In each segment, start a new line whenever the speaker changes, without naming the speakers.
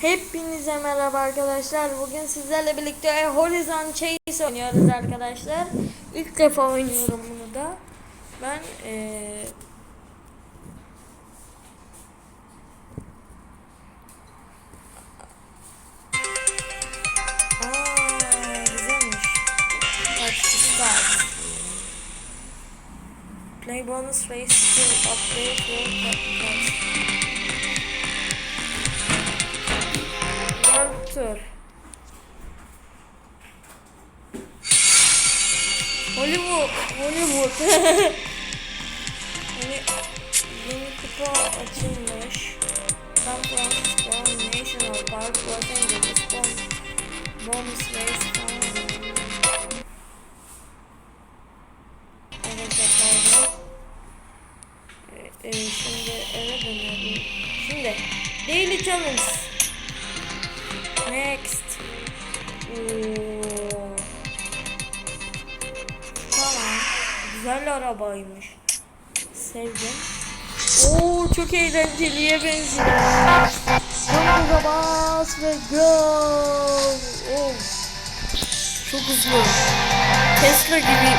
Hepinize merhaba arkadaşlar. Bugün sizlerle birlikte Horizon Chase oynuyoruz arkadaşlar. İlk defa oynuyorum bunu da. Ben start. Play bonus race to upgrade your Tour. Hollywood, Hollywood. yeni, yeni kupa açılmış. San Francisco National Park, Los Angeles, Bomb, Bomb falan. Evet. Ee, e, şimdi eve dönüyorum. Şimdi Daily Challenge. Güzel arabaymış. Sevdim. Oo çok eğlenceliye benziyor. Gaza bas ve go. Oh. Çok hızlı. Tesla gibi.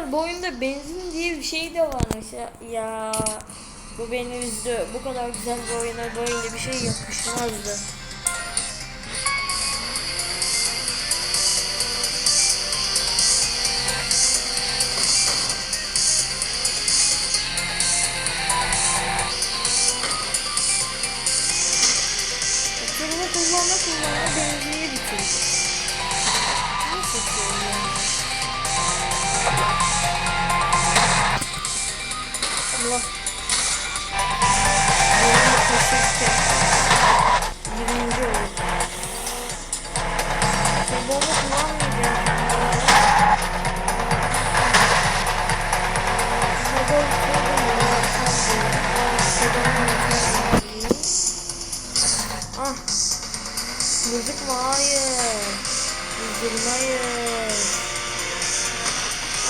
Arkadaşlar bu oyunda benzin diye bir şey de varmış ya. ya. Bu beni üzdü. Bu kadar güzel bir oyuna böyle bir şey yakışmazdı. Turbo kullanma kullanma benzini bitirdi. Hayır. Hayır.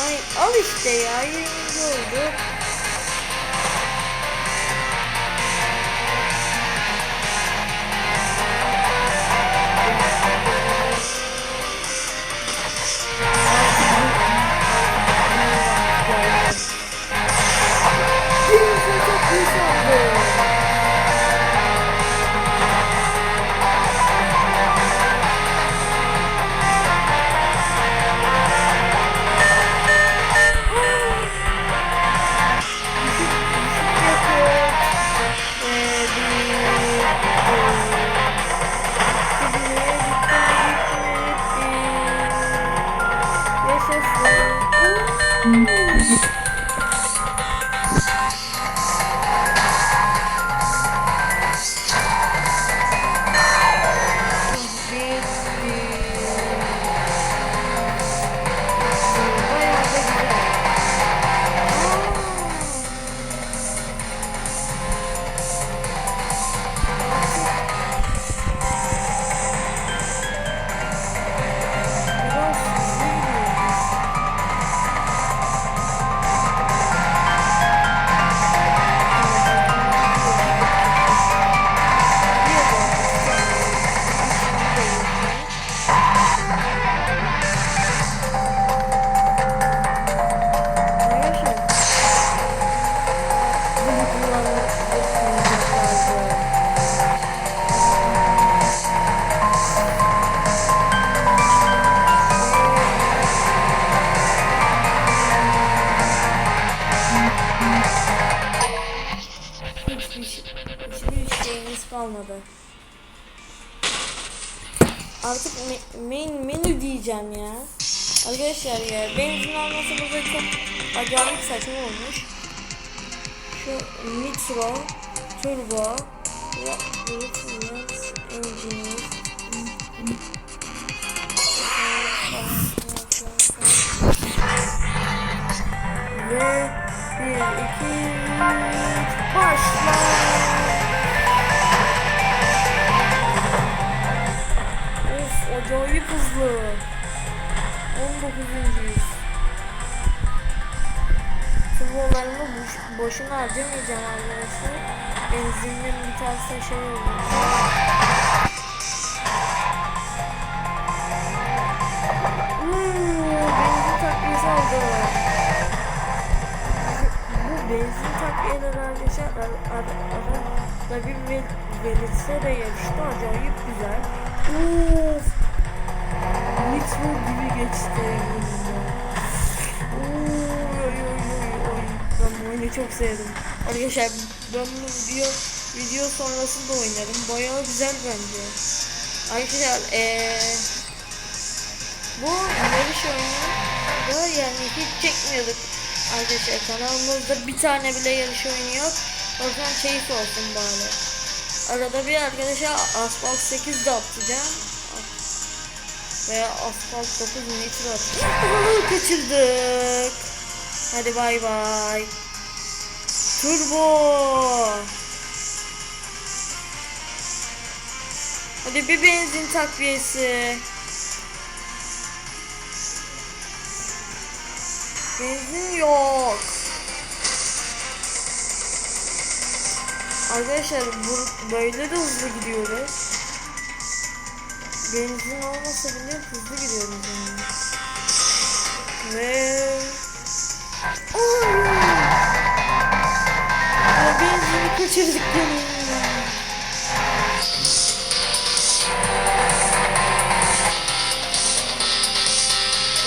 Ay al işte ya 20. oldu. Artık me- main menü diyeceğim ya. Arkadaşlar ya benzin alması burada çok acayip saçma olmuş. Şu nitro, turbo, ve British engine. Ve bir, iki, başla. Acayip hızlı. 19. yüz. Turbolarımı boş, boşuna harcamayacağım arkadaşlar. Benzinin biterse şey olur. Uuu, benzin takviyesi aldı. Bu benzin takviyeleri arkadaşlar ar- ar- arada bir ver- verilse de yarışta acayip güzel. Uf. Nitro gibi geçti. Oy oy oy oy. Ben bu oyunu çok sevdim. Arkadaşlar ben bu video video sonrası da oynarım. Bayağı güzel bence. Arkadaşlar eee bu yarış oyunu da yani hiç çekmiyorduk. Arkadaşlar kanalımızda bir tane bile yarış oyunu yok. O yüzden keyif olsun bari. Arada bir arkadaşa Asphalt 8 de atacağım. Veya Asphalt 9 nitro atacağım. Aa, kaçırdık. Hadi bay bay. Turbo. Hadi bir benzin takviyesi. Benzin yok. Arkadaşlar bu, böyle de hızlı gidiyoruz. Benzin olmasa bile hızlı gidiyoruz yani. Ve... Ay! Ya benzini kaçırdık.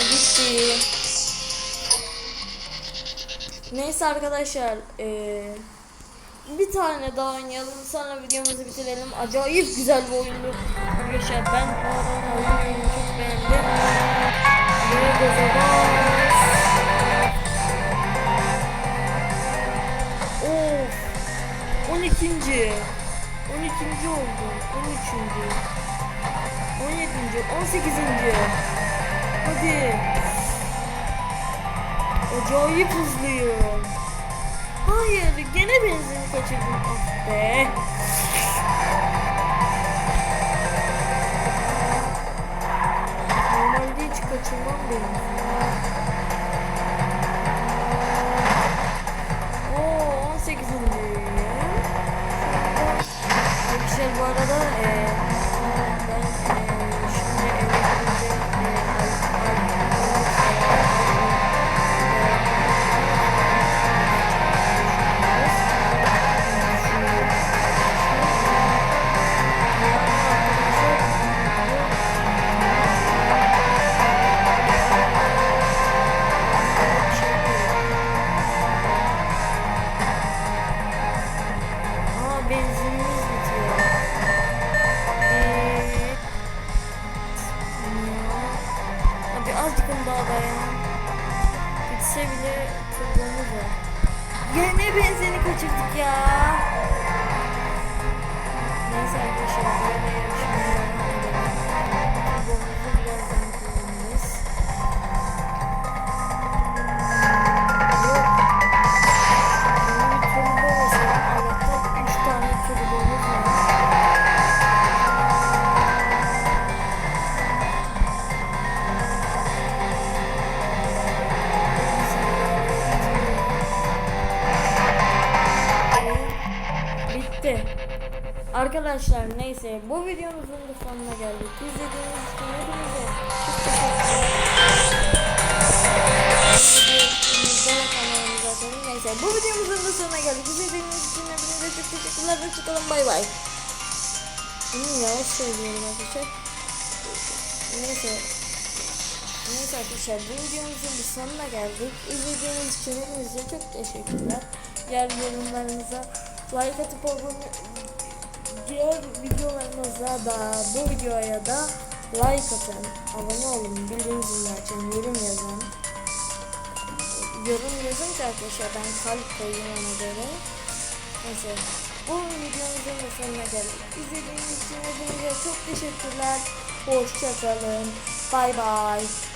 Gitti. Neyse arkadaşlar eee, bir tane daha oynayalım sonra videomuzu bitirelim. Acayip güzel bir oyundu. Arkadaşlar ben oyunu çok beğendim. Gaza bas. Of. 12. 12. oldu. 13. 17. 18. Hadi. Acayip hızlıyım. Hayır, gene benzin kaçırdım. Ah be. Normalde hiç kaçırmam benzin. Oo, 18. Arkadaşlar bu arada eee Benzini kaçırdık ya. Neyse arkadaşlar Arkadaşlar neyse bu videomuzun da sonuna geldik. İzlediğiniz için hepinize çok teşekkür ederim. kanalımıza atın. Neyse bu videomuzun da sonuna geldik. İzlediğiniz için hepinize çok teşekkürler. Hoşçakalın bay bay. Hmm, yavaş söylüyorum arkadaşlar. Neyse. Neyse arkadaşlar bu videomuzun da sonuna geldik. İzlediğiniz için hepinize çok teşekkürler. Diğer yorumlarınıza like atıp abone diğer videolarımıza da bu videoya da like atın, abone olun, bildirim zilini açın, yorum yazın. Yorum yazın ki arkadaşlar ben kalp koyayım ona göre. Neyse bu videomuzun da sonuna geldik. İzlediğiniz için hepinize çok teşekkürler. Hoşçakalın. Bay bay.